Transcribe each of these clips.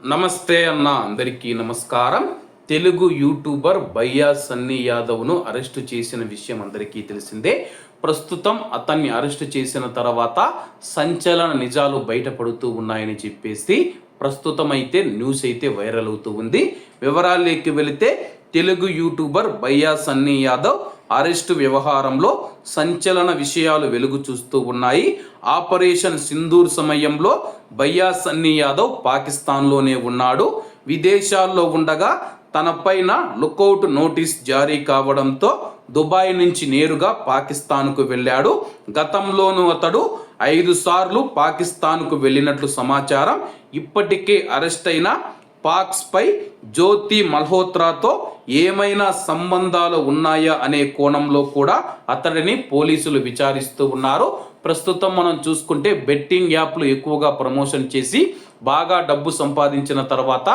నమస్తే అన్న అందరికీ నమస్కారం. తెలుగు యూట్యూబర్ బయ్యా సన్నీ యాదవ్ను అరెస్టు చేసిన విషయం అందరికీ తెలిసిందే. ప్రస్తుతం అతన్ని అరెస్టు చేసిన తర్వాత సంచలన నిజాలు బయటపడుతూ ఉన్నాయని చెప్పేసి ప్రస్తుతం అయితే న్యూస్ అయితే వైరల్ అవుతూ ఉంది. వివరాల్లోకి వెళితే తెలుగు యూట్యూబర్ బయ్యా సన్నీ యాదవ్ అరెస్టు వ్యవహారంలో సంచలన విషయాలు వెలుగు చూస్తూ ఉన్నాయి. ఆపరేషన్ సింధూర్ సమయంలో బయ్యా సన్నీ యాదవ్ పాకిస్తాన్లోనే ఉన్నాడు. విదేశాల్లో ఉండగా తనపైన లుకౌట్ నోటీస్ జారీ కావడంతో దుబాయ్ నుంచి నేరుగా పాకిస్తాన్కు వెళ్ళాడు. గతంలోనూ అతడు ఐదు సార్లు పాకిస్తాన్కు వెళ్ళినట్లు సమాచారం. ఇప్పటికే అరెస్ట్ అయిన పాక్స్పై జ్యోతి మల్హోత్రాతో ఏమైనా సంబంధాలు ఉన్నాయా అనే కోణంలో కూడా అతడిని పోలీసులు విచారిస్తూ ఉన్నారు. ప్రస్తుతం మనం చూసుకుంటే బెట్టింగ్ యాప్లు ఎక్కువగా ప్రమోషన్ చేసి బాగా డబ్బు సంపాదించిన తర్వాత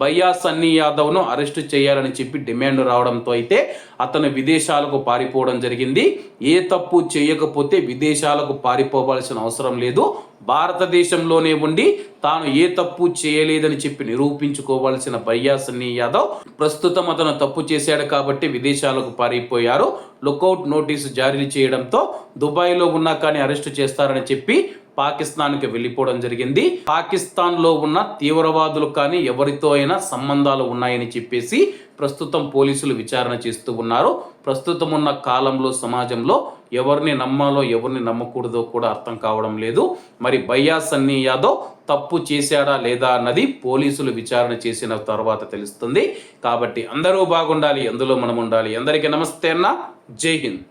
బయ్యా సన్నీ యాదవ్ను అరెస్టు చేయాలని చెప్పి డిమాండ్ రావడంతో అయితే అతను విదేశాలకు పారిపోవడం జరిగింది. ఏ తప్పు చేయకపోతే విదేశాలకు పారిపోవాల్సిన అవసరం లేదు. భారతదేశంలోనే ఉండి తాను ఏ తప్పు చేయలేదని చెప్పి నిరూపించుకోవాల్సిన బయ్యా సన్నీ యాదవ్ ప్రస్తుతం అతను తప్పు చేశాడు కాబట్టి విదేశాలకు పారిపోయారు. లుకౌట్ నోటీసు జారీ చేయడంతో దుబాయ్లో ఉన్నా కానీ అరెస్టు చేస్తారని చెప్పి పాకిస్తాన్కి వెళ్ళిపోవడం జరిగింది. పాకిస్తాన్లో ఉన్న తీవ్రవాదులు కానీ ఎవరితో అయినా సంబంధాలు ఉన్నాయని చెప్పేసి ప్రస్తుతం పోలీసులు విచారణ చేస్తూ ఉన్నారు. ప్రస్తుతం ఉన్న కాలంలో సమాజంలో ఎవరిని నమ్మాలో ఎవరిని నమ్మకూడదో కూడా అర్థం కావడం లేదు. మరి బయ్యా సన్నీ యాదవ్ తప్పు చేశాడా లేదా అన్నది పోలీసులు విచారణ చేసిన తర్వాత తెలుస్తుంది. కాబట్టి అందరూ బాగుండాలి అందులో మనం ఉండాలి. అందరికీ నమస్తే అన్న. జై హింద్.